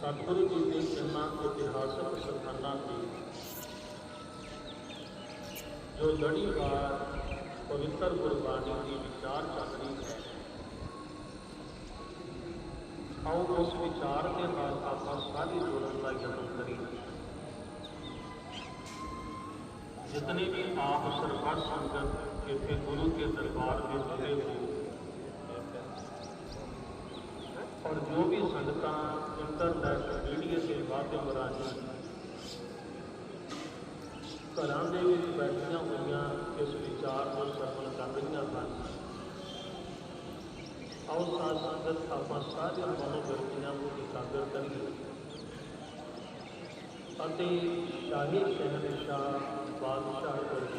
सतगुरु जी ने इन्ना इतिहासक स्थाना की जो लड़ीवार पवित्र गुरबाणी की विचार चल रही है आओ उस विचार के बाद आप सारी जोड़न का यत्न करें जितने भी आप सरकार संगत इतने गुरु ਕੇ ਦਰਬਾਰ ਵਿੱਚ ਜੁੜੇ ਹੋ ਔਰ ਜੋ ਵੀ ਸੰਗਤਾਂ ਇੰਟਰਨੈਟ ਮੀਡੀਆ ਦੇ ਮਾਧਿਅਮ ਰਾਹੀਂ ਘਰਾਂ ਦੇ ਵਿੱਚ ਬੈਠੀਆਂ ਹੋਈਆਂ ਇਸ ਵਿਚਾਰ ਨੂੰ ਸਰਵਣ ਕਰ ਰਹੀਆਂ ਹਨ ਆਓ ਸਾਧ ਸੰਗਤ ਆਪਾਂ ਸਾਰੇ ਮਨੋਵਰਤੀਆਂ ਨੂੰ ਇਕਾਗਰ ਕਰੀਏ ਅਤੇ ਸ਼ਾਹੀ ਸ਼ਹਿਨਸ਼ਾਹ ਬਾਦਸ਼ਾਹ ਪਰਵੇਸ਼